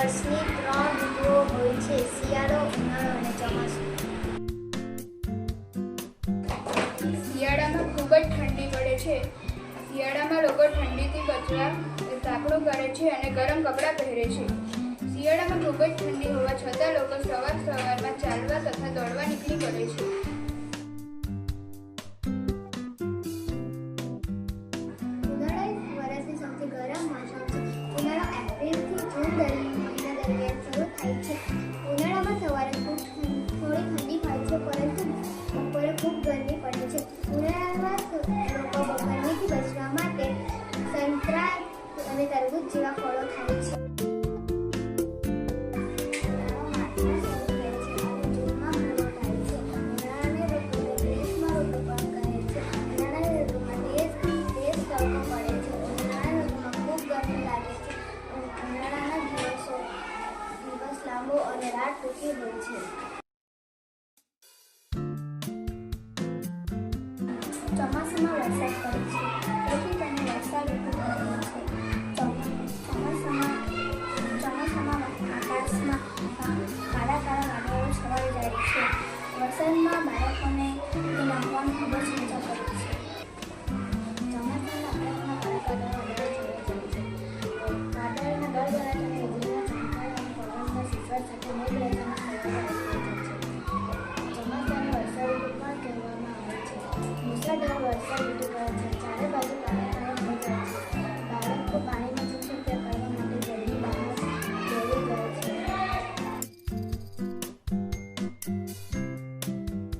વર્ષની ત્રણ ઋતુઓ હોય છે, શિયાળો, ઉનાળો અને ચોમાસું. શિયાળામાં ખૂબ જ ઠંડી પડે છે. શિયાળામાં લોકો ઠંડીથી બચવા તાપણું કરે છે અને ગરમ કપડાં પહેરે છે. શિયાળામાં ખૂબ જ ઠંડી હોવા છતાં લોકો સવાર સવારમાં ચાલવા તથા દોડવા નીકળી પડે છે. ગરમી તરબૂચ છે ફળો દિવસો દિવસ લાંબો અને રાત ટૂંકી હોય છે ચોમાસામાં વરસાદ પડે છે તેથી તેને વર્ષા